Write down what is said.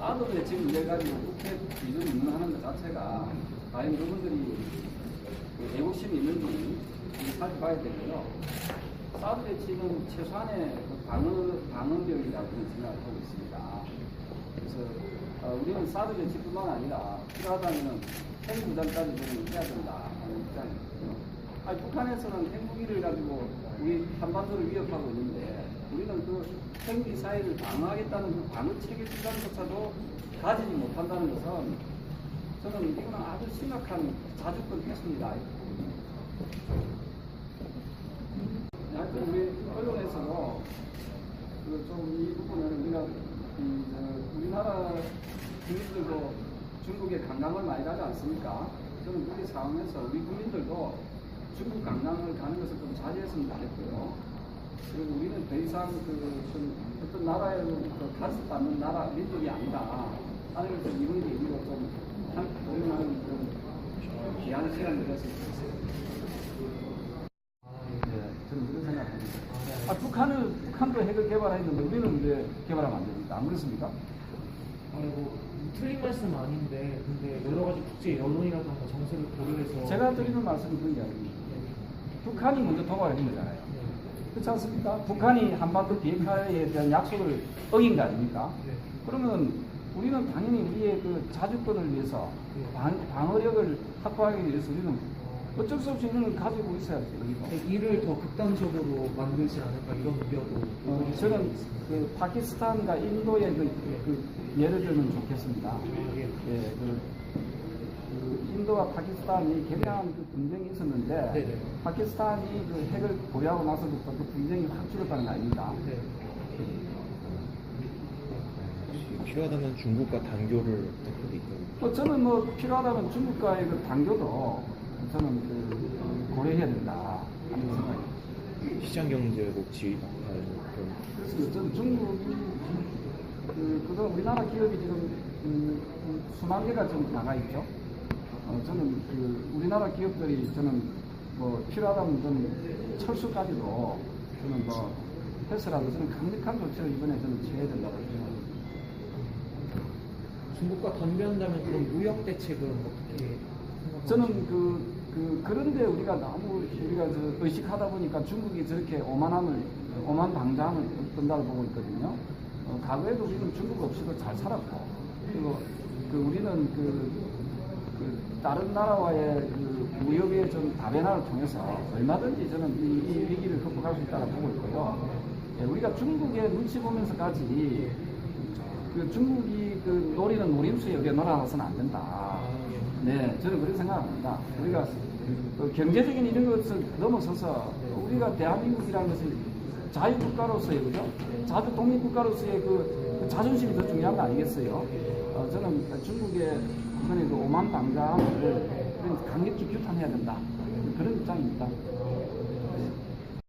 사드에 지금 이래가지고 국회 비전 운운하는 것 자체가 과연 그분들이 그 애국심이 있는지 살펴봐야 되고요. 사드 배치는 최소한의 그 방어, 방어력이라고 저는 생각을 하고 있습니다. 그래서 어, 우리는 사드 배치뿐만 아니라 필요하다면 핵무장까지 저는 해야 된다 하는 입장이거든요. 아니, 북한에서는 핵무기를 가지고 우리 한반도를 위협하고 그 핵 미사일을 방어하겠다는 그 방어 체계 수단조차도 가지지 못한다는 것은 저는 이거는 아주 심각한 자주권 폐수입니다. 하여튼 우리 언론에서도 그좀이 부분을 우리가 이, 저, 우리나라 국민들도 중국에 관광을 많이 가지 않습니까? 저는 그렇게 상황에서 우리 국민들도 중국 관광을 가는 것을 좀 자제했으면 좋겠고요. 그리고 우리는 더 이상 그좀 어떤 나라에 그 간섭받는 나라 민족이 아니다 하는 것을 이런 게 우리가 좀 한- 우리나라는 좀 어, 귀한 시간을 가졌으면 좋겠어요. 네, 저는 그런 생각합니다. 아, 북한은 북한도 핵을 개발했는데 우리는 왜 개발하면 안 됩니까? 안 그렇습니까? 아이고 틀린 말씀 아닌데 근데 여러 가지 국제 여론이라던가 정세를 고려해서 제가 드리는 말씀은 그런 게 아닙니다. 북한이 먼저 도발한 거잖아요. 네. 그렇지 않습니까? 북한이 한반도 비핵화에 대한 약속을 어긴 거 아닙니까? 네. 그러면 우리는 당연히 우리의 그 자주권을 위해서 네. 방, 방어력을 확보하기 위해서 우리는 어쩔 수 없이 걸 가지고 있어야죠. 우리가. 네, 이를 더 극단적으로 만들지 않을까 이런 우려도 어, 저는. 그 파키스탄과 인도의 그, 그 예를 들면 좋겠습니다. 예. 예, 그, 그 인도와 파키스탄이 굉장한 그 분쟁이 있었는데 네네. 파키스탄이 그 핵을 보유하고 나서부터 그 분쟁이 확 줄었다는 거 아닙니까? 네. 필요하다면 중국과 단교를 어떻게 있고 뭐 저는 뭐 필요하다면 중국과의 그 단교도 저는 그 고려해야 된다 하는 생각입니다. 시장 경제 복지 그래서 저는 중국이 그, 그동안 우리나라 기업이 지금 음, 음, 수만 개가 지금 나가 있죠. 어, 저는 그 우리나라 기업들이 저는 뭐 필요하다면 저는 철수까지도 저는 뭐 해서라도 저는 강력한 조치를 이번에 저는 취해야 된다고 생각합니다. 중국과 단련한다면 그런 무역 대책은 어떻게? 저는 그, 그, 그런데 우리가 너무 우리가 저 의식하다 보니까 중국이 저렇게 오만함을, 오만 방자함을 뜬다고 보고 있거든요. 어, 과거에도 우리는 중국 없이도 잘 살았고, 그리고 그 우리는 그, 그 다른 나라와의 그 무역의 좀 다변화를 통해서 얼마든지 저는 이, 이 위기를 극복할 수 있다고 보고 있고요. 예, 우리가 중국의 눈치 보면서까지 그 중국이 그 노리는 노림수에 우리가 놀아나서는 안 된다. 네, 저는 그렇게 생각합니다. 우리가 그 경제적인 이런 것을 넘어서서 우리가 대한민국이라는 것이 자유국가로서의 그죠? 자주 독립국가로서의 그 자존심이 더 중요한 거 아니겠어요? 어, 저는 중국의 이번에 그 오만 방자를 강력히 규탄해야 된다. 그런 입장입니다.